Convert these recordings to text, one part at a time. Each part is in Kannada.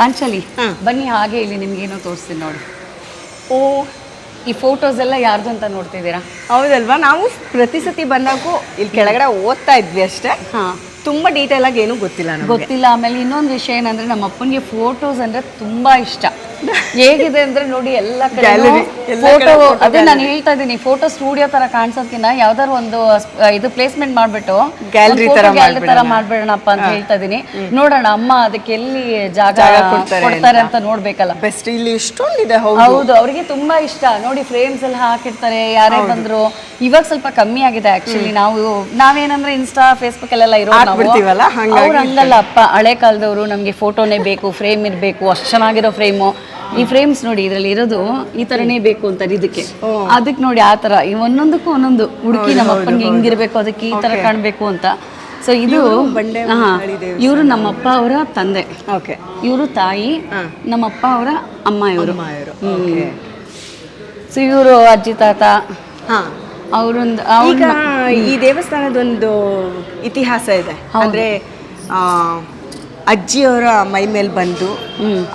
ಪಾಂಚಾಲಿ ಬನ್ನಿ ಹಾಗೆ ಇಲ್ಲಿ ನಿಮ್ಗೇನೋ ತೋರಿಸ್ತೀನಿ ನೋಡಿ. ಓ. ಈ ಫೋಟೋಸ್ ಎಲ್ಲ ಯಾರ್ದು ಅಂತ ನೋಡ್ತಿದ್ದೀರಾ? ಹೌದಲ್ವಾ? ನಾವು ಪ್ರತಿ ಸತಿ ಬಂದಾಗೂ ಇಲ್ಲಿ ಕೆಳಗಡೆ ಓದ್ತಾ ಇದ್ವಿ ಅಷ್ಟೇ. ಹಾ. ತುಂಬಾ ಡೀಟೇಲ್ ಆಗಿ ಏನೂ ಗೊತ್ತಿಲ್ಲ ಗೊತ್ತಿಲ್ಲ. ಆಮೇಲೆ ಇನ್ನೊಂದು ವಿಷಯ ಏನಂದ್ರೆ ನಮ್ಮ ಅಪ್ಪನಿಗೆ ಫೋಟೋಸ್ ಅಂದ್ರೆ ತುಂಬಾ ಇಷ್ಟ. ಹೇಗಿದೆ ಅಂದ್ರೆ ನೋಡಿ ಎಲ್ಲ ಫೋಟೋ ಅದೇ ನಾನು ಹೇಳ್ತಾ ಇದ್ದೀನಿ ಫೋಟೋ ಸ್ಟುಡಿಯೋ ತರ ಕಾಣಿಸೋದ್ಕಿಂತ ಯಾವ್ದಾದ್ರು ಒಂದು ಇದು ಪ್ಲೇಸ್ಮೆಂಟ್ ಮಾಡ್ಬಿಟ್ಟು ಗ್ಯಾಲರಿ ತರ ಮಾಡ್ಬಿಡೋಣಪ್ಪ ಅಂತ ಹೇಳ್ತಾ ಇದೀನಿ ನೋಡೋಣ ಅಮ್ಮ ಅದಕ್ಕೆ ಎಲ್ಲಿ ಜಾಗ ಕೊಡ್ತಾರೆ ಅಂತ. ನೋಡ್ಬೇಕಲ್ಲ. ಬೆಸ್ಟ್ ಇಲ್ಲಿ ಇಷ್ಟೊಂದಿದೆ ಹೌದು. ಅವ್ರಿಗೆ ತುಂಬಾ ಇಷ್ಟ. ನೋಡಿ ಫ್ರೇಮ್ಸ್ ಎಲ್ಲ ಹಾಕಿರ್ತಾರೆ ಯಾರೇ ಬಂದ್ರು. ಇವಾಗ ಸ್ವಲ್ಪ ಕಮ್ಮಿ ಆಗಿದೆ ಆಕ್ಚುಲಿ ನಾವು ನಾವೇನಂದ್ರೆ ಇನ್ಸ್ಟಾ ಫೇಸ್ಬುಕ್ ಅಲ್ಲೆಲ್ಲ ಇರೋ ಹಂಗಲ್ಲ ಅಪ್ಪ ಹಳೆ ಕಾಲದವರು ನಮ್ಗೆ ಫೋಟೋನೇ ಬೇಕು ಫ್ರೇಮ್ ಇರಬೇಕು ಅಷ್ಟು ಚೆನ್ನಾಗಿರೋ ಫ್ರೇಮು ಈ ಫ್ರೇಮ್ಸ್ ನೋಡಿ ಇದ್ರಲ್ಲಿ ಇರೋದು ಈ ತರನೇ ಬೇಕು ಅಂತಾರೆ ಇದಕ್ಕೆ. ಅದಕ್ಕೆ ನೋಡಿ ಆ ತರ ಈ ಒಂದೊಂದಕ್ಕೂ ಒಂದೊಂದು ಹುಡುಕಿ ನಮ್ಮ ಅಪ್ಪನಿಗೆ ಹಿಂಗಿರ್ಬೇಕು ಅದಕ್ಕೆ ಈ ತರ ಕಾಣ್ಬೇಕು ಅಂತ. ಸೊ ಇದು ನಮ್ಮ ಇವರು ನಮ್ಮಪ್ಪ ಅವರ ತಂದೆ. ಓಕೆ ಇವರು ತಾಯಿ ನಮ್ಮಪ್ಪ ಅವರ ಅಮ್ಮ ಇವರು ಸೊ ಇವರು ಅಜ್ಜಿ ತಾತ ಹಾ. ಅವರೊಂದು ಈಗ ಈ ದೇವಸ್ಥಾನದೊಂದು ಇತಿಹಾಸ ಇದೆ. ಅಂದ್ರೆ ಆ, ಅಜ್ಜಿಯವರ ಮೈ ಮೇಲೆ ಬಂದು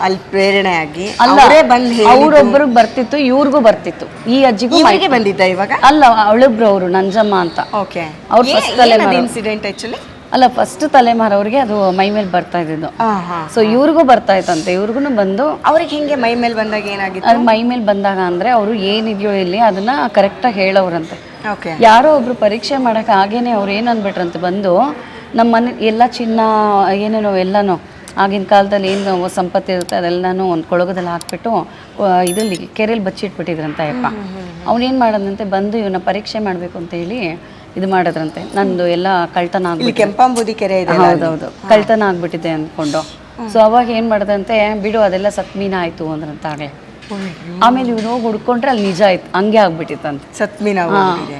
ಅಲ್ಲಿ ಪ್ರೇರಣೆ ಆಗಿ ಅಲ್ಲೇ ಅವರೇ ಬಂದು ಅವ್ರೊಬ್ರಿಗೆ ಬರ್ತಿತ್ತು ಇವ್ರಿಗೂ ಬರ್ತಿತ್ತು. ಈ ಅಜ್ಜಿಗೂ ಮೈಗೆ ಬಂದಿದ್ದ ಇವಾಗ? ಅಲ್ಲ ಅವಳೊಬ್ರು ಅವರು ನಂಜಮ್ಮ ಅಂತ. ಓಕೆ. ಅವ್ರು ಫಸ್ಟ್ ತಲೆಮಾರು. ಇನ್ಸಿಡೆಂಟ್ ಆಕ್ಚುಲಿ ಅಲ್ಲ ಫಸ್ಟ್ ತಲೆಮಾರವ್ರಿಗೆ ಅದು ಮೈ ಮೇಲೆ ಬರ್ತಾ ಇದ್ದಿದ್ದು. ಹಾ ಸೊ ಇವ್ರಿಗೂ ಬರ್ತಾ ಇತ್ತಂತೆ. ಇವ್ರಿಗೂ ಬಂದು ಅವ್ರಿಗೆ ಹೆಂಗೆ ಮೈ ಮೇಲೆ ಬಂದಾಗ ಏನಾಗಿತ್ತು? ಅದು ಮೈ ಮೇಲೆ ಬಂದಾಗ ಅಂದ್ರೆ ಅವರು ಏನಿದೆಯೋ ಇಲ್ಲಿ ಅದನ್ನ ಕರೆಕ್ಟಾಗಿ ಹೇಳೋರಂತೆ. ಯಾರೋ ಒಬ್ರು ಪರೀಕ್ಷೆ ಮಾಡಕ್ಕೆ ಹಾಗೇನೆ ಅವ್ರು ಏನು ಅಂದ್ಬಿಟ್ರಂತೆ ಬಂದು ನಮ್ಮ ಮನೆ ಎಲ್ಲ ಚಿನ್ನ ಏನೇನೋ ಎಲ್ಲನೂ ಆಗಿನ ಕಾಲದಲ್ಲಿ ಏನು ಸಂಪತ್ತು ಇರುತ್ತೆ ಅದೆಲ್ಲನೂ ಒಂದು ಕೊಳಗದಲ್ಲಿ ಹಾಕ್ಬಿಟ್ಟು ಇದರಲ್ಲಿ ಕೆರೆಯಲ್ಲಿ ಬಚ್ಚಿಟ್ಬಿಟ್ಟಿದ್ರಂತ ಅಯ್ಯಪ್ಪ. ಅವನೇನು ಮಾಡೋದಂತೆ ಬಂದು ಇವನ್ನ ಪರೀಕ್ಷೆ ಮಾಡಬೇಕು ಅಂತ ಹೇಳಿ ಇದು ಮಾಡೋದ್ರಂತೆ. ನಂದು ಎಲ್ಲ ಕಳ್ತನ ಆಗಿ ಆಗ್ಬಿಟ್ಟು ಕೆಂಪಾಂಬುದಿ ಕೆರೆ ಇದೆ ಹೌದೌದು. ಕಳ್ತನ ಆಗ್ಬಿಟ್ಟಿದೆ ಅಂದ್ಕೊಂಡು. ಸೊ ಅವಾಗ ಏನು ಮಾಡ್ದಂತೆ ಬಿಡು ಅದೆಲ್ಲ ಸತ್ಮೀನ ಆಯಿತು ಆಯ್ತು ಅಂದ್ರಂತ ಆಗ್ಲೇ ಆಮೇಲೆ ಇವ್ನು ಹೋಗಿ ಹುಡ್ಕೊಂಡ್ರೆ ಅಲ್ಲಿ ನಿಜ ಆಯ್ತು. ಹಂಗೆ ಆಗ್ಬಿಟ್ಟಿತ್ತಂತ. ಸತ್ಮಿನ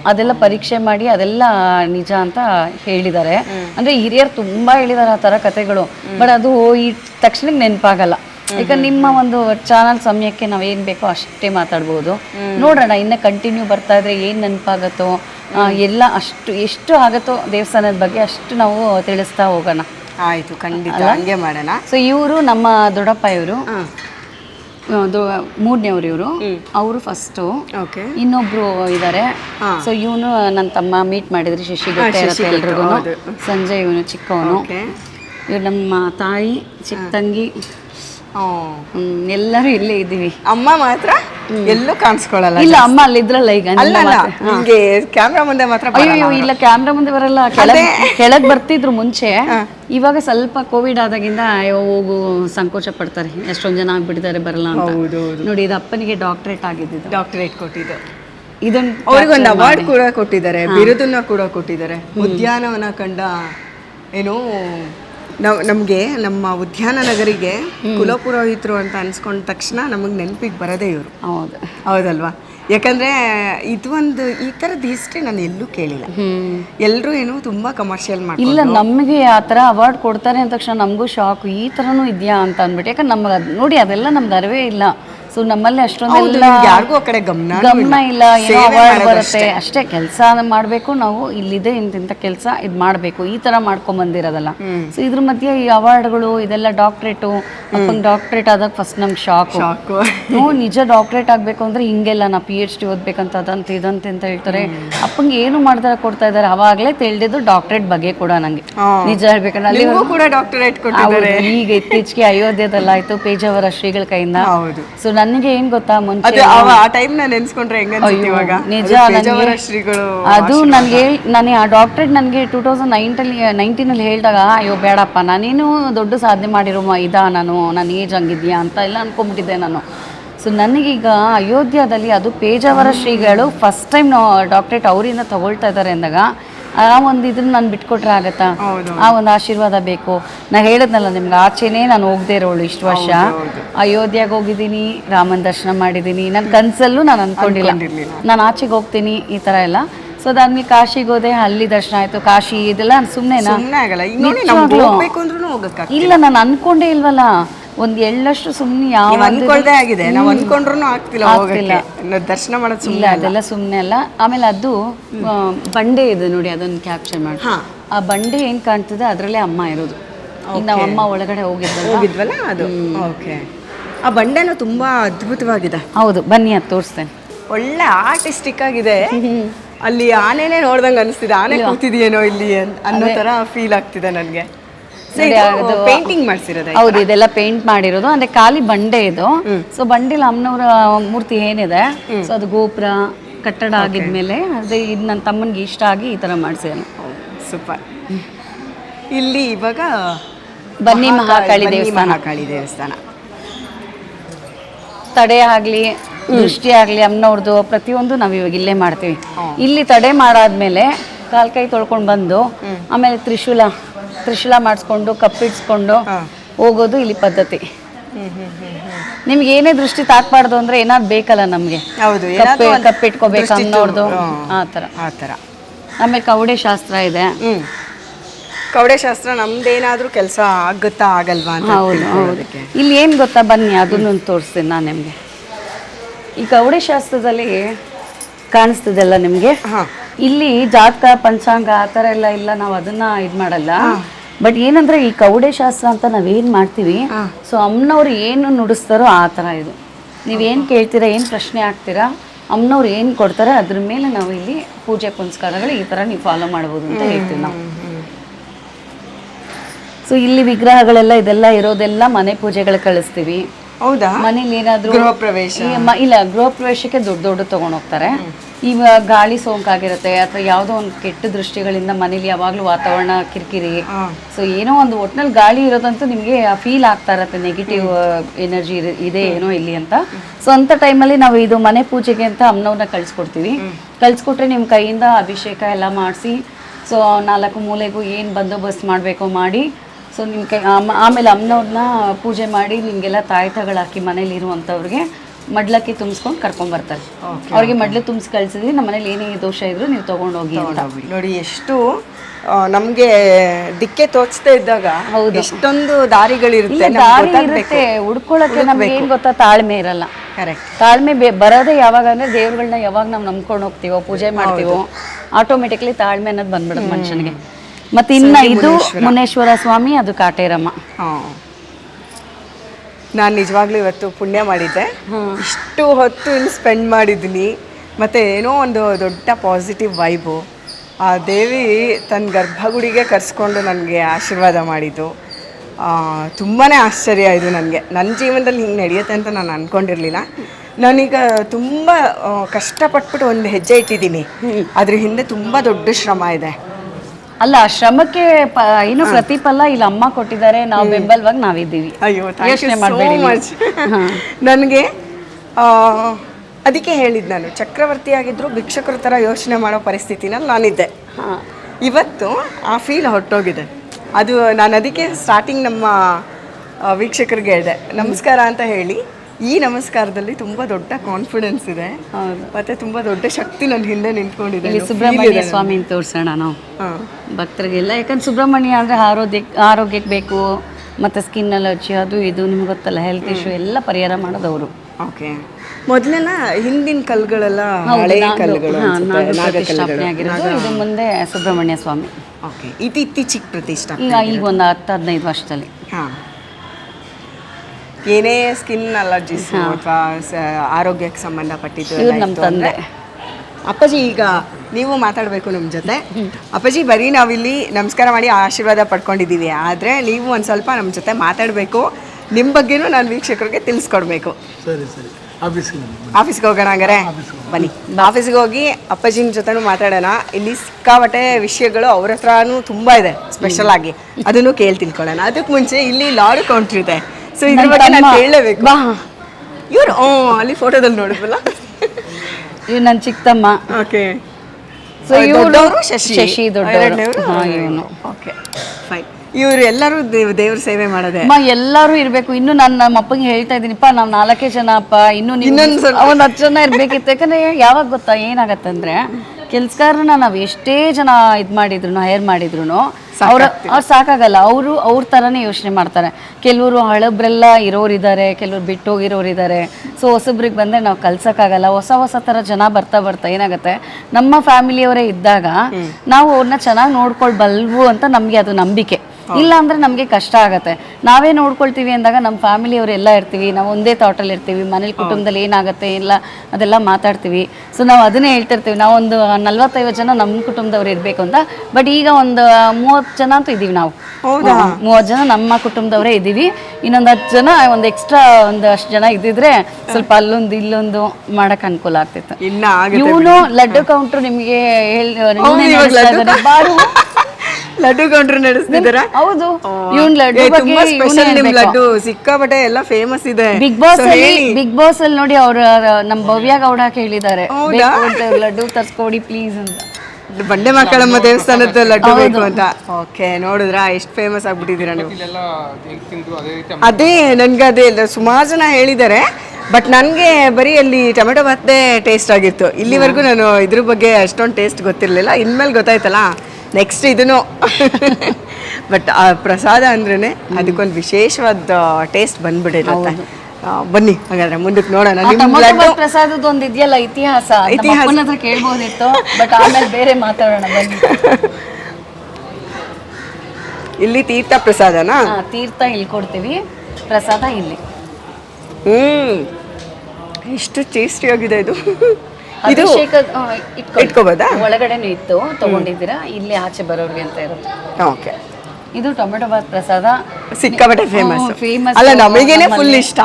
ಅದೆಲ್ಲ ಪರೀಕ್ಷೆ ಮಾಡಿ ಅದೆಲ್ಲ ನಿಜ ಅಂತ ಹೇಳಿದ್ದಾರೆ. ಅಂದ್ರೆ ಹಿರಿಯರು ತುಂಬಾ ಹೇಳಿದಾರೆ ಆ ತರ ಕತೆಗಳು ಬಟ್ ಅದು ಈ ತಕ್ಷಣಕ್ಕೆ ನೆನಪಾಗಲ್ಲ. ಯಾಕಂದ್ರೆ ನಿಮ್ಮ ಒಂದು ಚಾನಲ್ ಸಮಯಕ್ಕೆ ನಾವ್ ಏನ್ ಬೇಕೋ ಅಷ್ಟೇ ಮಾತಾಡ್ಬೋದು. ನೋಡೋಣ ಇನ್ನ ಕಂಟಿನ್ಯೂ ಬರ್ತಾ ಇದ್ರೆ ಏನ್ ನೆನಪಾಗತ್ತೋ ಎಲ್ಲ ಅಷ್ಟು ಎಷ್ಟು ಆಗತ್ತೋ ದೇವಸ್ಥಾನದ ಬಗ್ಗೆ ಅಷ್ಟು ನಾವು ತಿಳಿಸ್ತಾ ಹೋಗೋಣ. ಆಯ್ತು ಖಂಡಿತ. ಹಂಗೆ ಮಾಡೋಣ. ಸೊ ಇವರು ನಮ್ಮ ದೊಡ್ಡಪ್ಪ ಇವರು. ಮೂರನೇವ್ರು ಇವರು ಅವರು ಫಸ್ಟ್ ಇನ್ನೊಬ್ರು ಇದ್ದಾರೆ ಸೊ ಇವನು ನನ್ನ ತಮ್ಮ ಮೀಟ್ ಮಾಡಿದ್ರಿ ಶಶಿ ಗೊತ್ತೇ ಎಲ್ರಿಗೂ ಸಂಜಯ್ ಇವನು ಚಿಕ್ಕವನು. ಇವ್ರು ನಮ್ಮ ತಾಯಿ ಚಿಕ್ಕ ತಂಗಿ. ಎಲ್ಲರೂ ಇಲ್ಲೇ ಇದ್ದೀವಿ. ಅಮ್ಮ ಮಾತ್ರ? ಎಲ್ಲೂ ಕಾಣಿಸ್ಕೊಳ್ಳಲ್ಲ ಇಲ್ಲ ಅಮ್ಮ ಅಲ್ಲಿ ಇದ್ರಲ್ಲ ಈಗ ಅಲ್ಲ ನಿಮ್ಗೆ ಕ್ಯಾಮ್ರಾ ಮುಂದೆ ಮಾತ್ರ ಅಯ್ಯೋ ಇಲ್ಲ ಕ್ಯಾಮ್ರಾ ಮುಂದೆ ಬರಲ್ಲ. ಕೆಳಗ್ ಕೆಳಗ್ ಬರ್ತಿದ್ರು ಮುಂಚೆ. ಇವಾಗ ಸ್ವಲ್ಪ ಕೋವಿಡ್ ಆದಾಗಿಂದ ಹೋಗು ಸಂಕೋಚ ಪಡ್ತಾರೆ. ಎಷ್ಟೊಂದ್ ಜನ ಆಗ್ಬಿಟ್ಟಿದ್ದಾರೆ ಬರಲ್ಲ ಅಂತ. ನೋಡಿ ಇದು ಅಪ್ಪನಿಗೆ ಡಾಕ್ಟ್ರೇಟ್ ಆಗಿದ್ದು ಡಾಕ್ಟರೇಟ್ ಕೊಟ್ಟಿದ್ದು. ಇದನ್ನ ಅವ್ರಿಗೊಂದು ಅವಾರ್ಡ್ ಕೂಡ ಕೊಟ್ಟಿದ್ದಾರೆ ಬಿರುದನ್ನ ಕೂಡ ಕೊಟ್ಟಿದ್ದಾರೆ. ಉದ್ಯಾನವನ ಕಂಡ ಏನು ನಾವು ನಮಗೆ ನಮ್ಮ ಉದ್ಯಾನ ನಗರಿಗೆ ಕುಲಪುರೋಹಿತರು ಅಂತ ಅನ್ಸ್ಕೊಂಡ ತಕ್ಷಣ ನಮಗೆ ನೆನಪಿಗೆ ಬರೋದೇ ಇವರು. ಹೌದು. ಹೌದಲ್ವಾ? ಯಾಕಂದ್ರೆ ಇದು ಒಂದು ಈ ತರದ ಹಿಸ್ಟ್ರಿ ನಾನು ಎಲ್ಲೂ ಕೇಳಿಲ್ಲ. ಎಲ್ಲರೂ ಏನು ತುಂಬಾ ಕಮರ್ಷಿಯಲ್ ಮಾಡಿ ಇಲ್ಲ ನಮಗೆ ಆ ತರ ಅವಾರ್ಡ್ ಕೊಡ್ತಾರೆ ಅಂದ ತಕ್ಷಣ ನಮಗೂ ಶಾಕ್ ಈ ತರನು ಇದೆಯಾ ಅಂತ ಅಂದ್ಬಿಟ್ಟು. ಯಾಕಂದ್ರೆ ನಮ್ಗೆ ಅದ್ ನೋಡಿ ಅದೆಲ್ಲ ನಮ್ಗೆ ಅರಿವೇ ಇಲ್ಲ. ಸೊ ನಮ್ಮಲ್ಲಿ ಅಷ್ಟೊಂದೆಲ್ಲ ಯಾರಿಗೂ ಆ ಕಡೆ ಗಮನ ಗಮನ ಇಲ್ಲ. ಏನೋ ಅವಾರ್ಡ್ ಬರುತ್ತೆ. ಅಷ್ಟೇ. ಕೆಲಸ ಮಾಡಬೇಕು ನಾವು ಇಲ್ಲಿದೆ ಇಂತಿಂತ ಕೆಲಸ ಇದು ಮಾಡಬೇಕು. ಈ ತರ ಮಾಡ್ಕೊಂಡ್ ಬಂದಿರೋದಲ್ಲ. ಸೊ ಇದ್ರ ಮಧ್ಯೆ ಈ ಅವಾರ್ಡ್ಗಳು ಇದೆಲ್ಲ ಡಾಕ್ಟ್ರೇಟು ಅಪ್ಪಂಗೆ ಡಾಕ್ಟ್ರೇಟ್ ಆದಾಗ ಫಸ್ಟ್ ನಮ್ಗೆ ಶಾಕ್. ನೋ ನಿಜ ಡಾಕ್ಟ್ರೇಟ್ ಆಗಬೇಕು ಅಂದ್ರೆ ಹಿಂಗೆಲ್ಲ ನಾ ಪಿ ಎಚ್ ಡಿ ಓದ್ಬೇಕಂತ ಅದಂತ ಇದಂತೆ ಅಂತ ಹೇಳ್ತಾರೆ. ಅಪ್ಪಂಗೆ ಏನು ಮಾಡ್ತಾರೆ ಕೊಡ್ತಾ ಇದ್ದಾರೆ ಅವಾಗಲೇ ತಿಳಿದಿದ್ದು ಡಾಕ್ಟ್ರೇಟ್ ಬಗ್ಗೆ ಕೂಡ ನಂಗೆ. ನಿಜ ಹೇಳ್ಬೇಕಂದ್ರೆ ಅಲ್ಲಿ ಕೂಡ ಡಾಕ್ಟರೇಟ್ ಕೊಟ್ಟಿದ್ದಾರೆ. ಹೌದು, ಈಗ ಇತ್ತೀಚೆಗೆ ಅಯೋಧ್ಯದಲ್ಲಾಯ್ತು ಪೇಜಾವರ ಶ್ರೀಗಳ ಕೈಯಿಂದ. ಸೊ ಸೊ ನನಗೆ ಏನ್ ಗೊತ್ತಾ ಮುಂಚೆ ಅದು ಅವ ಆ ಟೈಮ್ನ ನೆನ್ಸ್ಕೊಂಡ್ರೆ ಹೆಂಗ ಇವಾಗ? ನಿಜ ಅದು ನನಗೆ ಪೇಜಾವರ ಶ್ರೀಗಳು ಅದು ನನಗೆ ನಾನು ಆ ಡಾಕ್ಟ್ರೇಟ್ ನನಗೆ ಟೂ ತೌಸಂಡ್ ನೈನ್ಟಲ್ಲಿ ನೈನ್ಟೀನಲ್ಲಿ ಹೇಳಿದಾಗ ಅಯ್ಯೋ ಬೇಡಪ್ಪ ನಾನೇನು ದೊಡ್ಡ ಸಾಧನೆ ಮಾಡಿರೋ ಮ- ಇದಾ ನಾನು ನನ್ನ ಏಜ್ ಹಂಗಿದ್ಯಾ ಅಂತ ಎಲ್ಲ ಅನ್ಕೊಂಡ್ಬಿಟ್ಟಿದ್ದೆ ನಾನು. ಸೊ ನನಗೀಗ ಅಯೋಧ್ಯದಲ್ಲಿ ಅದು ಪೇಜಾವರ ಶ್ರೀಗಳು ಫಸ್ಟ್ ಟೈಮ್ ಡಾಕ್ಟ್ರೇಟ್ ಅವರಿಂದ ತಗೊಳ್ತಾ ಇದ್ದಾರೆ ಅಂದಾಗ ಆ ಒಂದು ಇದನ್ನ ನಾನು ಬಿಟ್ಕೊಟ್ರೆ ಆಗತ್ತಾ? ಆ ಒಂದು ಆಶೀರ್ವಾದ ಬೇಕು. ನಾ ಹೇಳಿದ್ನಲ್ಲ ನಿಮ್ಗೆ ಆಚೆನೇ ನಾನು ಹೋಗದೆ ಇರೋಳು ಇಷ್ಟು ವರ್ಷ. ಅಯೋಧ್ಯೆಗೆ ಹೋಗಿದ್ದೀನಿ ರಾಮನ ದರ್ಶನ ಮಾಡಿದ್ದೀನಿ. ನನ್ನ ಕನ್ಸಲ್ಲೂ ನಾನು ಅನ್ಕೊಂಡಿಲ್ಲ. ನಾನು ಆಚೆಗೆ ಹೋಗ್ತೀನಿ ಈ ಥರ ಎಲ್ಲ. ಸೊ ಅದಾದ್ಮೇಲೆ ಕಾಶಿಗೆ ಹೋದೆ ಅಲ್ಲಿ ದರ್ಶನ ಆಯ್ತು. ಕಾಶಿ ಇದೆಲ್ಲ ಸುಮ್ಮನೆ ಇಲ್ಲ ನಾನು ಅನ್ಕೊಂಡೇ ಇಲ್ವಲ್ಲ. ಒಂದ್ ಎಳ್ಳಷ್ಟು ಸುಮ್ಮನೆ ಯಾವ ನೀವ್ ಅನ್ಕೊಳ್ದೇ ಆಗಿದೆ. ನಾವು ಅನ್ಕೊಂಡ್ರು ಆಗ್ತಿಲ್ಲ ಹೋಗಕ್ಕೆ. ದರ್ಶನ ಮಾಡೋದು ಸುಮ್ಮನೆ ಅದೆಲ್ಲ ಸುಮ್ಮನೆ ಅಲ್ಲ. ಆಮೇಲೆ ಅದು ಬಂಡೆ ಇದೆ ನೋಡಿ ಅದೊಂದು ಕ್ಯಾಪ್ಚರ್ ಮಾಡಿ. ಆ ಬಂಡೆ ಏನ್ ಕಾಣ್ತಿದೆ ಅದರಲ್ಲೇ ಅಮ್ಮ ಇರೋದು. ನಮ್ಮ ಅಮ್ಮ ಒಳಗಡೆ ಹೋಗಿದ್ವಲ್ಲ? ಹೋಗಿದ್ವಲ್ಲ ಅದು? ಓಕೆ. ಆ ಬಂಡೆನೂ ತುಂಬಾ ಅದ್ಭುತವಾಗಿದೆ. ಹೌದು ಬನ್ನಿ ಅದು ತೋರಿಸ್ತೇನೆ. ಒಳ್ಳೆ ಆರ್ಟಿಸ್ಟಿಕ್ ಆಗಿದೆ. ಅಲ್ಲಿ ಆನೆನೇ ನೋಡ್ದಂಗೆ ಅನಿಸ್ತಿದೆ. ಆನೆ ಕೂತಿದೆಯೇನೋ ಇಲ್ಲಿ ಅನ್ನೋ ತರ ಫೀಲ್ ಆಗ್ತಿದೆ ನನಗೆ. ಪೇಂಟಿಂಗ್ ಮಾಡಿಸಿರೋದು ಹೌದು ಇದೆಲ್ಲ ಪೇಂಟ್ ಮಾಡಿರೋದು. ಅಂದ್ರೆ ಖಾಲಿ ಬಂಡೆ ಇದು. ಸೊ ಬಂಡೆಲಿ ಅಮ್ಮನವರ ಮೂರ್ತಿ ಏನಿದೆ ಸೊ ಅದು ಗೋಪುರ ಕಟ್ಟಡ ಆಗಿದ್ಮೇಲೆ ಅದೇ ಇದು ನನ್ನ ತಮ್ಮನಿಗೆ ಇಷ್ಟ ಆಗಿ ಈ ತರ ಮಾಡ್ಸಿದ್ದಾನೆ ಸೂಪರ್ ಇಲ್ಲಿ ಇವಾಗ ಬನ್ನಿ ಮಹಾಕಾಳಿ ದೇವಸ್ಥಾನ. ಮಹಾಕಾಳಿ ದೇವಸ್ಥಾನ. ತಡೆ ಆಗ್ಲಿ ದೃಷ್ಟಿ ಆಗ್ಲಿ ಅಮ್ಮನವ್ರದ್ದು ಪ್ರತಿಯೊಂದು ನಾವು ಇವಾಗ ಇಲ್ಲೇ ಮಾಡ್ತೀವಿ. ಇಲ್ಲಿ ತಡೆ ಮಾಡಾದ್ಮೇಲೆ ಕಾಲ್ ಕೈ ತೊಳ್ಕೊಂಡು ಬಂದು ಆಮೇಲೆ ತ್ರಿಶೂಲ ತ್ರಿಶೂಲ ಮಾಡಿಸ್ಕೊಂಡು ಕಪ್ಪಿಡ್ಸ್ಕೊಂಡು ಹೋಗೋದು ಇಲ್ಲಿ ಪದ್ಧತಿ. ನಿಮ್ಗೆ ಏನೇ ದೃಷ್ಟಿ ತಾಕ್ಬಾರ್ದು ಅಂದ್ರೆ ಏನಾದ್ರು ಬೇಕಲ್ಲ ನಮ್ಗೆ. ಹೌದು ಕಪ್ಪಿಟ್ಕೋಬೇಕು ಅನ್ನೋದು ಆ ಥರ. ಆ ಥರ. ಆಮೇಲೆ ಕವಡೆ ಶಾಸ್ತ್ರ ಇದೆ. ಕೌಡೆ ಕವಡೆ ಶಾಸ್ತ್ರ ನಮ್ದೇನಾದ್ರೂ ಕೆಲಸ ಆಗುತ್ತಾ ಆಗಲ್ವಾ ಅಂತ ಹೌದು ಹೌದು. ಇಲ್ಲಿ ಏನು ಗೊತ್ತಾ ಬನ್ನಿ ಅದನ್ನೊಂದು ತೋರಿಸ್ತೀನಿ ನಾನು ನಿಮಗೆ. ಈ ಕವಡೆ ಶಾಸ್ತ್ರದಲ್ಲಿ ಕಾಣಿಸ್ತಿದೆಲ್ಲ ನಿಮಗೆ? ಇಲ್ಲಿ ಜಾತಕ ಪಂಚಾಂಗ ಆ ಥರ ಎಲ್ಲ ಇಲ್ಲ ನಾವು ಅದನ್ನ ಇದು ಮಾಡಲ್ಲ. ಬಟ್ ಏನಂದ್ರೆ ಈ ಕೌಡೆ ಶಾಸ್ತ್ರ ಅಂತ ನಾವೇನು ಮಾಡ್ತೀವಿ ಸೊ ಅಮ್ಮನವ್ರು ಏನು ನುಡಿಸ್ತಾರೋ ಆ ತರ ಇದು. ನೀವೇನು ಕೇಳ್ತೀರಾ ಏನು ಪ್ರಶ್ನೆ ಆಗ್ತೀರಾ ಅಮ್ಮನವ್ರು ಏನು ಕೊಡ್ತಾರೆ ಅದ್ರ ಮೇಲೆ ನಾವು ಇಲ್ಲಿ ಪೂಜೆ ಪುನಸ್ಕಾರಗಳು ಈ ತರ ನೀವು ಫಾಲೋ ಮಾಡ್ಬೋದು ಅಂತ ಹೇಳ್ತೀವಿ ನಾವು. ಸೊ ಇಲ್ಲಿ ವಿಗ್ರಹಗಳೆಲ್ಲ ಇದೆಲ್ಲ ಇರೋದೆಲ್ಲ ಮನೆ ಪೂಜೆಗಳು ಕಳಿಸ್ತೀವಿ. ಹೌದಾ? ಮನೇಲಿ ಏನಾದ್ರು ಗೃಹ ಪ್ರವೇಶ. ಇಲ್ಲ ಗೃಹ ಪ್ರವೇಶಕ್ಕೆ ದೊಡ್ಡ ದೊಡ್ಡ ತಗೊಂಡ್ ಹೋಗ್ತಾರೆ. ಈಗ ಗಾಳಿ ಸೋಂಕಾಗಿರುತ್ತೆ ಅಥವಾ ಯಾವುದೋ ಒಂದು ಕೆಟ್ಟ ದೃಷ್ಟಿಗಳಿಂದ ಮನೇಲಿ ಯಾವಾಗಲೂ ವಾತಾವರಣ ಕಿರಿಕಿರಿ. ಸೊ ಏನೋ ಒಂದು ಒಟ್ಟಿನಲ್ಲಿ ಗಾಳಿ ಇರೋದಂತೂ ನಿಮಗೆ ಫೀಲ್ ಆಗ್ತಾ ಇರತ್ತೆ ನೆಗೆಟಿವ್ ಎನರ್ಜಿ ಇದೆ ಏನೋ ಇಲ್ಲಿ ಅಂತ. ಸೊ ಅಂಥ ಟೈಮಲ್ಲಿ ನಾವು ಇದು ಮನೆ ಪೂಜೆಗೆ ಅಂತ ಅಮ್ಮನವ್ರನ್ನ ಕಳಿಸ್ಕೊಡ್ತೀವಿ. ಕಳಿಸ್ಕೊಟ್ರೆ ನಿಮ್ಮ ಕೈಯಿಂದ ಅಭಿಷೇಕ ಎಲ್ಲ ಮಾಡಿಸಿ ಸೊ ನಾಲ್ಕು ಮೂಲೆಗೂ ಏನು ಬಂದೋಬಸ್ತ್ ಮಾಡಬೇಕು ಮಾಡಿ ಸೊ ನಿಮ್ಮ ಕೈ ಆಮೇಲೆ ಅಮ್ಮನವ್ರನ್ನ ಪೂಜೆ ಮಾಡಿ ನಿಮಗೆಲ್ಲ ತಾಯ್ತಗಳು ಹಾಕಿ ಮನೇಲಿ ಇರುವಂಥವ್ರಿಗೆ ಮಡ್ಲಕ್ಕಿ ತುಂಬಿಸ್ಕೊಂಡು ಕರ್ಕೊಂಬರ್ತಾರೆ ಅವ್ರಿಗೆ ಮಡ್ಲು ತುಂಬಿಸಿ ಕಳ್ಸಿದ್ವಿ ನಮ್ಮ ಮನೇಲಿ ಏನೇ ದೋಷ ಇದ್ರು ನೀವು ತೊಗೊಂಡೋಗಿ ಹೋಗಿ ನೋಡಿ ಎಷ್ಟು ನಮ್ಗೆ ದಿಕ್ಕೆ ತೋಚ್ತಾ ಇದ್ದಾಗ ಹೌದು. ಎಷ್ಟೊಂದು ದಾರಿಗಳಿರುತ್ತೆ ದಾರಿ ಇರುತ್ತೆ. ಹುಡ್ಕೊಳಕ್ಕೆ ನಮ್ಗೆ ಏನ್ ಗೊತ್ತಾ ತಾಳ್ಮೆ ಇರಲ್ಲ. ಕರೆಕ್ಟ್ ತಾಳ್ಮೆ ಬೇ ಬರೋದೇ ಯಾವಾಗ ಅಂದ್ರೆ ದೇವ್ರುಗಳನ್ನ ಯಾವಾಗ ನಾವು ನಂಬ್ಕೊಂಡು ಹೋಗ್ತೀವೋ ಪೂಜೆ ಮಾಡ್ತೀವೋ ಆಟೋಮೆಟಿಕ್ಲಿ ತಾಳ್ಮೆ ಅನ್ನೋದು ಬಂದ್ಬಿಡುತ್ತೆ ಮನುಷ್ಯನಿಗೆ. ಮತ್ತೆ ಇನ್ನ ಇದು ಮುನೇಶ್ವರ. ಸ್ವಾಮಿ ಅದು ಕಾಟೇರಮ್ಮ. ನಾನು ನಿಜವಾಗ್ಲೂ ಇವತ್ತು ಪುಣ್ಯ ಮಾಡಿದ್ದೆ. ಇಷ್ಟು ಹೊತ್ತು ಇಲ್ಲಿ ಸ್ಪೆಂಡ್ ಮಾಡಿದ್ದೀನಿ. ಮತ್ತು ಏನೋ ಒಂದು ದೊಡ್ಡ ಪಾಸಿಟಿವ್ ವೈಬು ಆ ದೇವಿ ತನ್ನ ಗರ್ಭಗುಡಿಗೆ ಕರೆಸ್ಕೊಂಡು ನನಗೆ ಆಶೀರ್ವಾದ ಮಾಡಿದ್ದು. ತುಂಬಾ ಆಶ್ಚರ್ಯ ಇದು ನನಗೆ. ನನ್ನ ಜೀವನದಲ್ಲಿ ಹಿಂಗೆ ನಡೆಯುತ್ತೆ ಅಂತ ನಾನು ಅಂದ್ಕೊಂಡಿರಲಿಲ್ಲ ನಾನೀಗ ತುಂಬ ಕಷ್ಟಪಟ್ಬಿಟ್ಟು ಒಂದು ಹೆಜ್ಜೆ ಇಟ್ಟಿದ್ದೀನಿ. ಅದ್ರ ಹಿಂದೆ ತುಂಬ ದೊಡ್ಡ ಶ್ರಮ ಇದೆ. ಅಲ್ಲ ಶ್ರಮಕ್ಕೆ ಏನು ಪ್ರತಿಫಲ ಇಲ್ಲಿ. ಅಮ್ಮ ಕೊಟ್ಟಿದ್ದಾರೆ. ನಾವು ಬೆಂಬಲವಾಗಿ ನಾವಿದ್ದೀವಿ. ಅಯ್ಯೋ ಯೋಚನೆ ಮಾಡ್ಬೇಡಿ ನನಗೆ ಅದಕ್ಕೆ ಹೇಳಿದ್ದು ನಾನು ಚಕ್ರವರ್ತಿ ಆಗಿದ್ರು ಭಿಕ್ಷಕರ ಥರ ಯೋಚನೆ ಮಾಡೋ ಪರಿಸ್ಥಿತಿನಲ್ಲಿ ನಾನಿದ್ದೆ. ಹಾ. ಇವತ್ತು ಆ ಫೀಲ್ ಹೊಟ್ಟೋಗಿದೆ ಅದು ನಾನು ಅದಕ್ಕೆ ಸ್ಟಾರ್ಟಿಂಗ್ ನಮ್ಮ ವೀಕ್ಷಕರಿಗೆ ಹೇಳಿದೆ. ನಮಸ್ಕಾರ ಅಂತ ಹೇಳಿ. ಈ ನಮಸ್ಕಾರದಲ್ಲಿ ತುಂಬಾ ದೊಡ್ಡ ಕಾನ್ಫಿಡೆನ್ಸ್ ಇದೆ. ಹೌದು. ಮತ್ತೆ ತುಂಬಾ ದೊಡ್ಡ ಶಕ್ತಿ ನನ್ನ ಹಿಂದೆ ನಿಂತ್ಕೊಂಡಿದೆ. ಇಲ್ಲಿ ಸುಬ್ರಹ್ಮಣ್ಯ ಸ್ವಾಮಿನ ತೋರಿಸೋಣ ನಾವು. ಭಕ್ತರಿಗೆಲ್ಲ ಯಾಕಂದ್ರೆ ಸುಬ್ರಹ್ಮಣ್ಯ ಅಂದರೆ ಆರೋಗ್ಯಕ್ಕೆ ಆರೋಗ್ಯಕ್ಕೆ ಬೇಕು ಮತ್ತು ಸ್ಕಿನ್ ಅಲರ್ಜಿ ಅದು ಇದು ನಿಮ್ಗೆ ಗೊತ್ತಲ್ಲ ಹೆಲ್ತ್ ಇಶ್ಯೂ ಎಲ್ಲ ಪರಿಹಾರ ಮಾಡೋದು ಅವರು ಓಕೆ ಮೊದಲೆಲ್ಲ ಹಿಂದಿನ ಕಲ್ಗಳೆಲ್ಲ ಹಳೆಯ ಕಲ್ಲುಗಳು ಪ್ರತಿಷ್ಠಾಪನೆ ಆಗಿರೋದು ಇದು ಮುಂದೆ ಸುಬ್ರಹ್ಮಣ್ಯ ಸ್ವಾಮಿ. ಓಕೆ ಇದು ಇತ್ತೀಚಿಗೆ ಪ್ರತಿಷ್ಠಾ ಈಗ ಈಗ ಒಂದು ಹತ್ತು ಹದಿನೈದು ವರ್ಷದಲ್ಲಿ. ಹಾಂ. ಏನೇ ಸ್ಕಿನ್ ಅಲರ್ಜಿಸ್ ಅಥವಾ ಆರೋಗ್ಯಕ್ಕೆ ಸಂಬಂಧಪಟ್ಟಿದ್ದು ಇವ್ರು ನಮ್ಮ ತಂದೆ. ಅಪ್ಪಾಜಿ ಈಗ ನೀವು ಮಾತಾಡಬೇಕು ನಮ್ಮ ಜೊತೆ. ಅಪ್ಪಾಜಿ ಬರೀ ನಾವಿಲ್ಲಿ ನಮಸ್ಕಾರ ಮಾಡಿ ಆಶೀರ್ವಾದ ಪಡ್ಕೊಂಡಿದ್ದೀವಿ. ಆದರೆ ನೀವು ಒಂದು ಸ್ವಲ್ಪ ನಮ್ಮ ಜೊತೆ ಮಾತಾಡಬೇಕು. ನಿಮ್ಮ ಬಗ್ಗೆನೂ ನಾನು ವೀಕ್ಷಕರಿಗೆ ತಿಳಿಸ್ಕೊಡ್ಬೇಕು. ಸರಿ ಸರಿ. ಆಫೀಸ್ಗೆ ಹೋಗೋಣ ಹಂಗಾರೆ? ಬನ್ನಿ. ಆಫೀಸ್ಗೆ ಹೋಗಿ ಅಪ್ಪಾಜಿನ ಜೊತೆನೂ ಮಾತಾಡೋಣ. ಇಲ್ಲಿ ಸಿಕ್ಕಾಪಟ್ಟೆ ವಿಷಯಗಳು ಅವ್ರ ಹತ್ರನೂ ತುಂಬ ಇದೆ ಸ್ಪೆಷಲ್ ಆಗಿ. ಅದನ್ನು ಕೇಳಿ ತಿಳ್ಕೊಳ್ಳೋಣ. ಅದಕ್ಕೆ ಮುಂಚೆ ಇಲ್ಲಿ ಲಾರು ಕೌಂಟ್ರ್ ಇದೆ. ಸೊ ಇದ್ರ ಬಗ್ಗೆ ನಾನು ಹೇಳಲೇಬೇಕು ಬಾ. ಇವ್ರು ಹ್ಞೂ ಅಲ್ಲಿ ಫೋಟೋದಲ್ಲಿ ನೋಡಿದ್ವಲ್ಲ ಇವ್ ನನ್ನ ಚಿಕ್ಕಮ್ಮ. ಓಕೆ ಸೊ ಇವರು ಶಶಿ. ಶಶಿ ಇವನು. ಓಕೆ ಫೈನ್ ಇವರು ಎಲ್ಲರೂ ದೇವ್ ದೇವ್ರ ಸೇವೆ ಮಾಡೋದೇ. ಅಮ್ಮ ಎಲ್ಲರೂ ಇರಬೇಕು. ಇನ್ನು ನಾನು ನಮ್ಮ ಅಪ್ಪಗೆ ಹೇಳ್ತಾ ಇದ್ದೀನಿಪ್ಪ ನಾವು ನಾಲ್ಕೇ ಜನ ಅಪ್ಪ ಇನ್ನು ಇನ್ನೊಂದು ಒಂದು ಹತ್ತು ಜನ ಇರಬೇಕಿತ್ತು. ಯಾಕಂದ್ರೆ ಯಾವಾಗ ಗೊತ್ತಾ ಏನಾಗತ್ತಂದ್ರೆ ಕೆಲ್ಸಗಾರನ ನಾವು ಎಷ್ಟೇ ಜನ ಇದು ಮಾಡಿದ್ರು ಹೈರ್ ಮಾಡಿದ್ರು ಅವ್ರ ಅವ್ರು ಸಾಕಾಗಲ್ಲ. ಅವರು ಅವ್ರ ಥರನೇ ಯೋಚನೆ ಮಾಡ್ತಾರೆ. ಕೆಲವರು ಹಳಬ್ರೆಲ್ಲ ಇರೋರಿದ್ದಾರೆ ಕೆಲವ್ರು ಬಿಟ್ಟು ಹೋಗಿರೋರಿದ್ದಾರೆ ಸೊ ಹೊಸಬ್ರಿಗೆ ಬಂದರೆ ನಾವು ಕಲ್ಸಕ್ಕಾಗಲ್ಲ. ಹೊಸ ಹೊಸ ಥರ ಜನ ಬರ್ತಾ ಬರ್ತಾ ಏನಾಗುತ್ತೆ? ನಮ್ಮ ಫ್ಯಾಮಿಲಿಯವರೇ ಇದ್ದಾಗ ನಾವು ಅವ್ರನ್ನ ಚೆನ್ನಾಗಿ ನೋಡ್ಕೊಳ್ಬಲ್ವು ಅಂತ ನಮಗೆ ಅದು ನಂಬಿಕೆ. ಇಲ್ಲ ಅಂದ್ರೆ ನಮಗೆ ಕಷ್ಟ ಆಗತ್ತೆ. ನಾವೇ ನೋಡ್ಕೊಳ್ತೀವಿ ಅಂದಾಗ ನಮ್ಮ ಫ್ಯಾಮಿಲಿಯವರು ಎಲ್ಲ ಇರ್ತೀವಿ ನಾವು ಒಂದೇ ಥಾಟಲ್ಲಿ ಇರ್ತೀವಿ ಮನೇಲಿ ಕುಟುಂಬದಲ್ಲಿ ಏನಾಗುತ್ತೆ ಇಲ್ಲ ಅದೆಲ್ಲ ಮಾತಾಡ್ತೀವಿ. ಸೊ ನಾವು ಅದನ್ನೇ ಹೇಳ್ತಿರ್ತೀವಿ. ನಾವು ಒಂದು ನಲ್ವತ್ತೈವತ್ತು ಜನ ನಮ್ಮ ಕುಟುಂಬದವ್ರು ಇರಬೇಕು ಅಂತ. ಬಟ್ ಈಗ ಒಂದು ಮೂವತ್ತು ಜನ ಅಂತೂ ಇದ್ದೀವಿ ನಾವು. ಮೂವತ್ತು ಜನ ನಮ್ಮ ಕುಟುಂಬದವರೇ ಇದ್ದೀವಿ ಇನ್ನೊಂದು ಹತ್ತು ಜನ ಒಂದು ಎಕ್ಸ್ಟ್ರಾ ಒಂದು ಅಷ್ಟು ಜನ ಇದ್ದಿದ್ರೆ ಸ್ವಲ್ಪ ಅಲ್ಲೊಂದು ಇಲ್ಲೊಂದು ಮಾಡಕ್ ಅನುಕೂಲ ಆಗ್ತಿತ್ತು. ಇವನು ಲಡ್ಡು ಕೌಂಟ್ರು ನಿಮಗೆ ಹೇಳಿ ಲಡ್ಡು ಕೌಂಟ್ರ್ ನಡೆಸ್ತಿದ್ದೀರಾ? ಹೌದು. ಇವನ್ ಲಡ್ಡು ಏ, ಬಗ್ಗೆ ತುಂಬಾ ಸ್ಪೆಷಲ್ ನಿಮ್ ಲಡ್ಡು. ಸಿಕ್ಕಾಪಟ್ಟೆ ಎಲ್ಲ ಫೇಮಸ್ ಇದೆ. ಬಿಗ್ ಬಾಸ್ So ಅಲ್ಲಿ ಹೇಳಿ. ಬಿಗ್ ಬಾಸ್ ಅಲ್ಲಿ ನೋಡಿ ಅವ್ರ ನಮ್ ಭವ್ಯ ಗೌಡ ಕೇಳಿದ್ದಾರೆ. ಬೇಕು ಅಂತ ಲಡ್ಡು ತರ್ಸ್ಕೊಡಿ ಪ್ಲೀಸ್ ಅಂತ. ಬಂಡೆ ಮಕ್ಕಳಮ್ಮ ದೇವಸ್ಥಾನದ ಲಡ್ಡು ಬೇಕು ಅಂತ. ಓಕೆ ನೋಡಿದ್ರಾ ಎಷ್ಟು ಫೇಮಸ್ ಆಗ್ಬಿಟ್ಟಿದ್ದೀರಾ ನೀವು? ಇಲ್ಲೆಲ್ಲ ಹೆಂಗ್ ತಿಂದ್ರು ಅದೇ ರೀತಿ ಅದೇ ನನ್ಗೆ ಅದೇ ಸುಮಾರು ಜನ ಹೇಳಿದ್ದಾರೆ. ಬಟ್ ನನಗೆ ಬರೀ ಅಲ್ಲಿ ಟೊಮೆಟೊ ಬಾತ್ದೇ ಟೇಸ್ಟ್ ಆಗಿತ್ತು. ಇಲ್ಲಿವರೆಗೂ ನಾನು ಇದ್ರ ಬಗ್ಗೆ ಅಷ್ಟೊಂದು ಟೇಸ್ಟ್ ಗೊತ್ತಿರಲಿಲ್ಲ. ಇನ್ಮೇಲೆ ಗೊತ್ತಾಯ್ತಲ್ಲ? ನೆಕ್ಸ್ಟ್ ಇದನ್ನು. ಬಟ್ ಆ ಪ್ರಸಾದ ಅಂದ್ರೇ ಅದಕ್ಕೊಂದು ವಿಶೇಷವಾದ ಟೇಸ್ಟ್ ಬಂದ್ಬಿಟ್ಟಿರುತ್ತೆ ಬನ್ನಿ ಹಾಗಾದ್ರೆ ಮುಂದಕ್ಕೆ ನೋಡೋಣ. ನಿಮ್ಮ ಪ್ರಸಾದದ ಒಂದು ಇದೆಯಲ್ಲ ಇತಿಹಾಸ. ಇತಿಹಾಸ. ಹತ್ರ ಕೇಳ್ಬೋದಿತ್ತು ಬಟ್ ಆಮೇಲೆ ಬೇರೆ ಮಾತಾಡೋಣ ಬನ್ನಿ. ಇಲ್ಲಿ ತೀರ್ಥ ಪ್ರಸಾದನಾ? ತೀರ್ಥ ಇಲ್ಲಿ ಕೊಡ್ತೀವಿ. ಪ್ರಸಾದ ಇಲ್ಲಿ. ಹ್ಮ್. ಎಷ್ಟು ಟೇಸ್ಟಿ ಆಗಿದೆ ಇದು. ಇದು ಇಟ್ಕೋಬೋದಾ? ಒಳಗಡೆನೂ ಇತ್ತು ತಗೊಂಡಿದ್ದೀರಾ? ಇಲ್ಲಿ ಆಚೆ ಬರೋರ್ಗೆ ಅಂತ ಇರುತ್ತೆ. ಓಕೆ. ಇದು ಟೊಮೆಟೊ ಬಾತ್ ಪ್ರಸಾದ. ಸಿಕ್ಕಾಪಟ್ಟೆ ಫೇಮಸ್ ಫೇಮಸ್ ಅಲ್ಲ ನಮಗೇನೆ ಫುಲ್ ಇಷ್ಟ.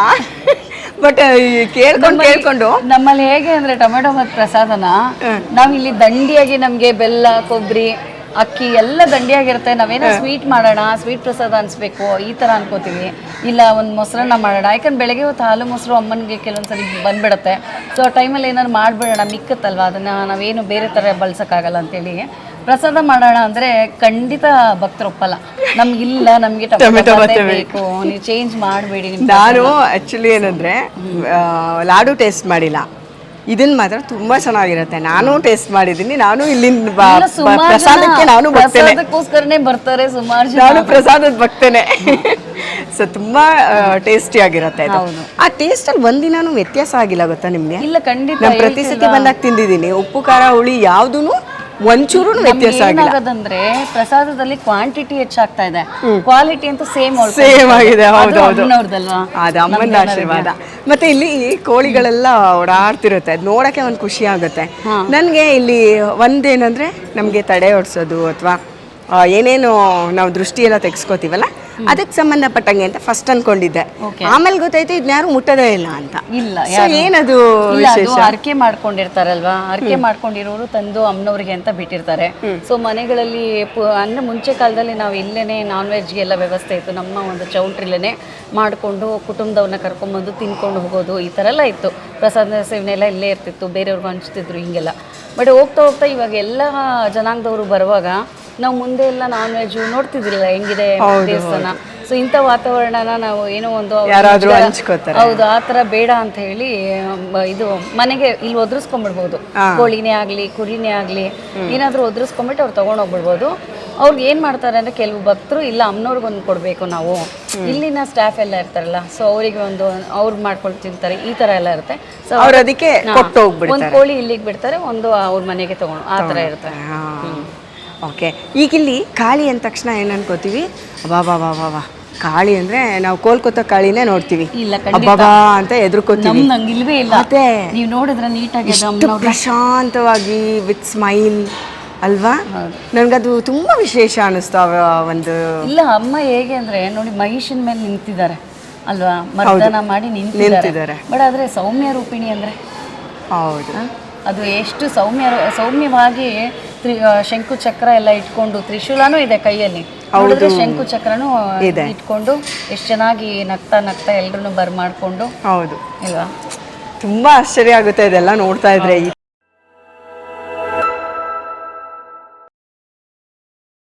ಬಟ್ ಕೇಳ್ಕೊಂಡು ಕೇಳ್ಕೊಂಡು. ನಮ್ಮಲ್ಲಿ ಹೇಗೆ ಅಂದ್ರೆ ಟೊಮೆಟೊ ಮತ್ತು ಪ್ರಸಾದನ ನಾವು ಇಲ್ಲಿ ದಂಡಿಯಾಗಿ ನಮ್ಗೆ ಬೆಲ್ಲ ಕೊಬ್ಬರಿ ಅಕ್ಕಿ ಎಲ್ಲ ದಂಡಿಯಾಗಿರುತ್ತೆ. ನಾವೇನೋ ಸ್ವೀಟ್ ಮಾಡೋಣ ಸ್ವೀಟ್ ಪ್ರಸಾದ ಅನ್ಸ್ಬೇಕು ಈ ಥರ ಅನ್ಕೋತೀವಿ. ಇಲ್ಲ ಒಂದು ಮೊಸರನ್ನ ಮಾಡೋಣ. ಯಾಕಂದ್ರೆ ಬೆಳಗ್ಗೆ ಹೊತ್ತು ಹಾಲು ಮೊಸರು ಅಮ್ಮನಿಗೆ ಕೆಲವೊಂದ್ಸರಿ ಬಂದ್ಬಿಡುತ್ತೆ. ಸೊ ಆ ಟೈಮಲ್ಲಿ ಏನಾದ್ರು ಮಾಡ್ಬಿಡೋಣ ಮಿಕ್ಕತ್ತಲ್ವ? ಅದನ್ನ ನಾವೇನು ಬೇರೆ ಥರ ಬಳಸೋಕ್ಕಾಗಲ್ಲ ಅಂತೇಳಿ. ಪ್ರಸಾದ ಮಾಡೋಣ ಅಂದ್ರೆ ಖಂಡಿತ ಭಕ್ತರು ಒಪ್ಪಲ್ಲ ನಮ್ಗಿಲ್ಲ ನಮ್ಗೆ ಟೊಮೆಟೊ ಬೇಕು. ನೀವು ಚೇಂಜ್ ಮಾಡಬೇಡಿ ನಾನು ಆಕ್ಚುಲಿ ಏನಂದ್ರೆ ಲಾಡು ಟೇಸ್ಟ್ ಮಾಡಿಲ್ಲ. ಇದನ್ನ ಮಾತ್ರ ತುಂಬಾ ಚೆನ್ನಾಗಿರುತ್ತೆ. ನಾನು ಟೇಸ್ಟ್ ಮಾಡಿದೀನಿ ನಾನು ಇಲ್ಲಿನ ಬ- ಇಲ್ಲ, ಬ- ಸುಮಾರ್ ಜನ ಪ್ರಸಾದಕ್ಕೆ ನಾನು ಬರ್ತೇನೆ. ಪ್ರಸಾದಕ್ಕೋಸ್ಕರನೇ ಬರ್ತಾರೆ ಸುಮಾರು ಜನ. ನಾನು ಪ್ರಸಾದದ ಬರ್ತೇನೆ. ಸೊ ತುಂಬಾ ಟೇಸ್ಟಿ ಆಗಿರುತ್ತೆ ಇದು. ಹೌದು. ಆ ಟೇಸ್ಟ್ ಅಲ್ಲಿ ಒಂದಿನಾನು ವ್ಯತ್ಯಾಸ ಆಗಿಲ್ಲ ಗೊತ್ತಾ ನಿಮ್ಗೆ? ಇಲ್ಲ ಖಂಡಿತ ನಾನು ಪ್ರತಿ ಸತಿ ಬಂದಾಗ ತಿಂದಿದ್ದೀನಿ. ಉಪ್ಪು ಖಾರ ಹುಳಿ ಯಾವ್ದೂ ಒಂಚೂರು ವ್ಯತ್ಯಾಸ ಆಗಿಲ್ಲ. ಏನಾಗದಂದ್ರೆ ಪ್ರಸಾದದಲ್ಲಿ ಕ್ವಾಂಟಿಟಿ ಹೆಚ್ಚಾಗ್ತಾ ಇದೆ. ಕ್ವಾಲಿಟಿ ಅಂತ ಸೇಮ್ ಸೇಮ್ ಆಗಿದೆ ಹೌದು ಹೌದು. ಅದು ಅಮ್ಮನ ಆಶೀರ್ವಾದ. ಮತ್ತೆ ಇಲ್ಲಿ ಕೋಳಿಗಳೆಲ್ಲ ಓಡಾಡ್ತಿರುತ್ತೆ. ಅದು ನೋಡಕ್ಕೆ ಒಂದು ಖುಷಿ ಆಗುತ್ತೆ. ನನಗೆ ಇಲ್ಲಿ ಒಂದೇನಂದ್ರೆ ನಮಗೆ ತಡೆ ಓಡಿಸೋದು ಅಥವಾ ಏನೇನು ನಾವು ದೃಷ್ಟಿಯೆಲ್ಲ ತೆಗೆಸ್ಕೋತೀವಲ್ಲ ಅದಕ್ಕೆ ಸಂಬಂಧಪಟ್ಟಂಗೆ ಅಂತ ಫಸ್ಟ್ ಅನ್ಕೊಂಡಿದ್ದೆ. ಆಮೇಲೆ ಗೊತ್ತಾಯ್ತು ಇದನ್ನ ಯಾರು ಮುಟ್ಟದೇ ಇಲ್ಲ ಅಂತ. ಇಲ್ಲ ಏನದು ಹರಕೆ ಮಾಡ್ಕೊಂಡಿರ್ತಾರಲ್ವಾ? ಹರಕೆ ಮಾಡ್ಕೊಂಡಿರೋರು ತಂದು ಅಮ್ಮನವ್ರಿಗೆ ಅಂತ ಬಿಟ್ಟಿರ್ತಾರೆ. ಸೊ ಮನೆಗಳಲ್ಲಿ ಅಂದ್ರೆ ಮುಂಚೆ ಕಾಲದಲ್ಲಿ ನಾವು ಇಲ್ಲೇನೆ ನಾನ್ ವೆಜ್ಗೆ ಎಲ್ಲ ವ್ಯವಸ್ಥೆ ಇತ್ತು. ನಮ್ಮ ಒಂದು ಚೌಲ್ಟ್ರಿಲೇನೆ ಮಾಡಿಕೊಂಡು ಕುಟುಂಬದವ್ರನ್ನ ಕರ್ಕೊಂಡ್ಬಂದು ತಿನ್ಕೊಂಡು ಹೋಗೋದು ಈ ಥರ ಎಲ್ಲ ಇತ್ತು. ಪ್ರಸಾದ ಸೇವನೆ ಎಲ್ಲ ಇಲ್ಲೇ ಇರ್ತಿತ್ತು. ಬೇರೆಯವ್ರಿಗೆ ಹಂಚ್ತಿದ್ರು ಹಿಂಗೆಲ್ಲ. ಬಟ್ ಹೋಗ್ತಾ ಹೋಗ್ತಾ ಇವಾಗ ಎಲ್ಲ ಜನಾಂಗದವರು ಬರುವಾಗ ನಾವು ಮುಂದೆ ಎಲ್ಲ ನಾನ್ ವೆಜ್ ನೋಡ್ತಿದ್ದಿಲ್ಲ ಹೆಂಗಿದೆ ದೇವಸ್ಥಾನ. ಸೊ ಇಂಥ ವಾತಾವರಣನ ನಾವು ಏನೋ ಒಂದು ಯಾರಾದ್ರೂ ಹಂಚ್ಕೋತಾರೆ. ಹೌದು ಆ ಥರ ಬೇಡ ಅಂತ ಹೇಳಿ ಇದು ಮನೆಗೆ ಇಲ್ಲಿ ಒದ್ರಿಸ್ಕೊಂಡ್ಬಿಡ್ಬೋದು ಕೋಳಿನೇ ಆಗಲಿ ಕುರಿನೇ ಆಗಲಿ ಏನಾದರೂ ಒದರ್ಸ್ಕೊಂಡ್ಬಿಟ್ಟು ಅವ್ರು ತೊಗೊಂಡೋಗ್ಬಿಡ್ಬೋದು. ಅವ್ರಿಗೆ ಏನು ಮಾಡ್ತಾರೆ ಅಂದರೆ ಕೆಲವು ಭಕ್ತರು ಇಲ್ಲ ಅಮ್ಮನವ್ರಿಗೆ ಒಂದು ಕೊಡಬೇಕು ನಾವು. ಇಲ್ಲಿನ ಸ್ಟಾಫ್ ಎಲ್ಲ ಇರ್ತಾರಲ್ಲ ಸೊ ಅವರಿಗೆ ಒಂದು ಅವ್ರು ಮಾಡ್ಕೊಂಡು ತಿಂತಾರೆ ಈ ಥರ ಎಲ್ಲ ಇರುತ್ತೆ. ಸೊ ಅವ್ರು ಅದಕ್ಕೆ ಒಂದು ಕೋಳಿ ಇಲ್ಲಿಗೆ ಬಿಡ್ತಾರೆ ಒಂದು ಅವ್ರ ಮನೆಗೆ ತಗೊಂಡು ಆ ಥರ ಇರುತ್ತೆ. ಓಕೆ. ಈಗ ಇಲ್ಲಿ ಕಾಳಿ ಅಂದ ತಕ್ಷಣ ಏನು ಅನ್ಕೋತೀವಿ ಬಾ ಬಾ ಬಾ ಬಾ ಬಾ ಕಾಳಿ ಅಂದ್ರೆ ನಾವು ಕೋಲ್ಕತ್ತಾ ಕಾಳಿನೇ ನೋಡ್ತೀವಿ. ಇಲ್ಲ, ಅಂತ ಎದುರ್ಕೋತೀವಿ. ಇಲ್ವೇ ಇಲ್ಲ. ಮತ್ತೆ ನೀವು ನೋಡಿದ್ರೆ ನೀಟಾಗಿ ಪ್ರಶಾಂತವಾಗಿ ವಿತ್ ಸ್ಮೈಲ್ ಅಲ್ವಾ? ನನಗದು ತುಂಬಾ ವಿಶೇಷ ಅನಿಸ್ತು ಒಂದು ಇಲ್ಲ ಅಮ್ಮ ಹೇಗೆ ಅಂದ್ರೆ ನೋಡಿ ಮಹಿಷನ್ ಮೇಲೆ ನಿಂತಿದ್ದಾರೆ. ಅಲ್ವಾ? ಮರ್ದನ ಮಾಡಿ ನಿಂತಿದ್ದಾರೆ. ನಿಂತಿದ್ದಾರೆ. ಬಟ್ ಆದ್ರೆ ಸೌಮ್ಯ ರೂಪಿಣಿ ಅಂದ್ರೆ? ಹೌದು? ಅದು ಎಷ್ಟು ಸೌಮ್ಯ ಸೌಮ್ಯವಾಗಿ ತ್ರಿ ಶಂಕು ಚಕ್ರ ಎಲ್ಲ ಇಟ್ಕೊಂಡು ತ್ರಿಶೂಲನೂ ಇದೆ ಕೈಯಲ್ಲಿ. ಶಂಕು ಚಕ್ರನೂ ಇಟ್ಕೊಂಡು ಎಷ್ಟು ಚೆನ್ನಾಗಿ ನಗ್ತಾ ನಗ್ತಾ ಎಲ್ರೂ ಬರ್ ಮಾಡ್ಕೊಂಡು. ಹೌದು. ಇಲ್ವಾ? ತುಂಬಾ ಆಶ್ಚರ್ಯ ಆಗುತ್ತೆ ಇದೆಲ್ಲ ನೋಡ್ತಾ ಇದ್ರೆ.